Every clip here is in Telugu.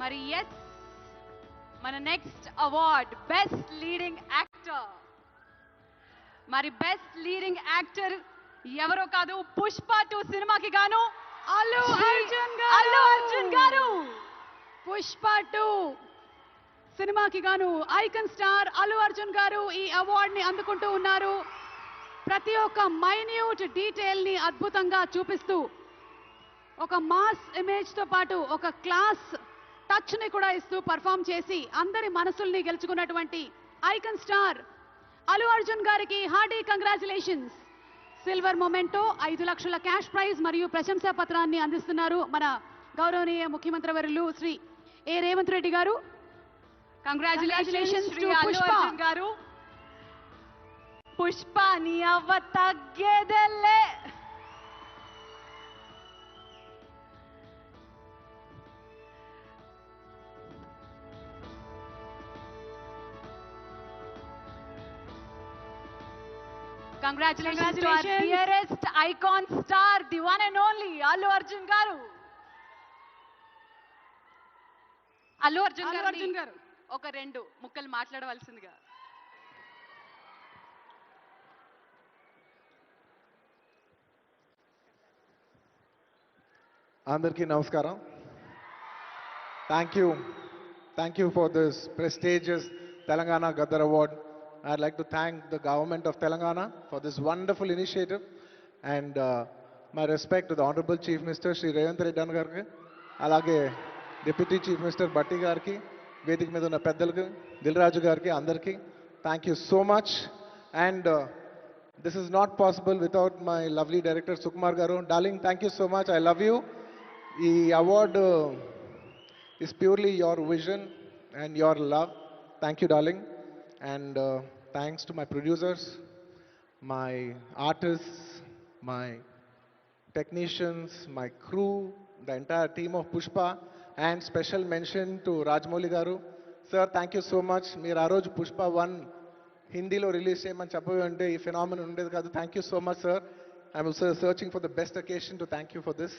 మరి ఎస్ మన next award best leading actor మరి బెస్ట్ లీడింగ్ యాక్టర్ ఎవరో కాదు పుష్ప టూ సినిమాకి గాను అల్లు అర్జున్ గారు. అల్లు అర్జున్ గారు. పుష్ప టూ సినిమాకి గాను ఐకన్ స్టార్ అల్లు అర్జున్ గారు ఈ అవార్డ్ని అందుకుంటూ ఉన్నారు. ప్రతి ఒక్క మైన్యూట్ డీటెయిల్ని అద్భుతంగా చూపిస్తూ ఒక మాస్ ఇమేజ్తో పాటు ఒక క్లాస్ టచ్ని కూడా ఇస్తూ పర్ఫామ్ చేసి అందరి మనసుల్ని గెలుచుకున్నటువంటి ఐకన్ స్టార్ అల్లు అర్జున్ గారికి హార్డీ కంగ్రాచులేషన్స్ సిల్వర్ మొమెంటో ఐదు లక్షల క్యాష్ ప్రైజ్ మరియు ప్రశంసా పత్రాన్ని అందిస్తున్నారు మన గౌరవనీయ ముఖ్యమంత్రి వర్యులు శ్రీ ఏ రేవంత్ రెడ్డి గారు. కంగ్రాచులేషన్స్ గారు. పుష్ప నీ అవ్వ తగ్గేదెల్లే Congratulations, to our dearest icon star, the one and only Allu Arjun garu. Allu Arjun Allu గారు అర్జున్ గారు. ఒక రెండు ముక్కలు మాట్లాడవలసిందిగా అందరికీ నమస్కారం. Thank you thank you for this prestigious Telangana Gaddar award I'd like to thank the government of Telangana for this wonderful initiative and my respect the honourable chief minister Shri Revanth Reddy అన్న గారికి అలాగే డిప్యూటీ చీఫ్ మినిస్టర్ బట్టి గారికి వేదిక మీద ఉన్న పెద్దలకు దిల్రాజు గారికి అందరికీ thank you so much and this is not possible without my lovely director Sukumar గారు. Darling thank you so much I love you ఈ award is purely your vision and your love. Thank you, darling. And uh, thanks to my producers, my artists, my technicians, my crew, the entire team of Pushpa, and special mention to Rajmouli Garu. Sir, thank you so much. మీరు ఆ రోజు పుష్ప వన్ హిందీలో రిలీజ్ చేయమని చెప్పవి అంటే ఈ ఫినామిన్ ఉండేది కాదు thank you so much sir I'm searching for the best occasion to thank you for this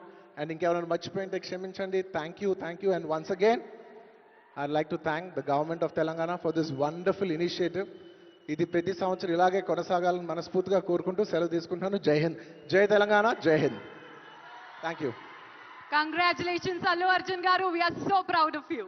and ఇంకెవరైనా మర్చిపోయింటే క్షమించండి. Thank you thank you and once again I like to thank the government of Telangana for this wonderful initiative ఇది ప్రతి సంవత్సరం ఇలాగే కొనసాగాలని మనస్ఫూర్తిగా కోరుకుంటూ సెలవు తీసుకుంటున్నాను. జై హింద్. జై తెలంగాణ జై Hind. Thank you congratulations Allu Arjun గారు. We're so proud of you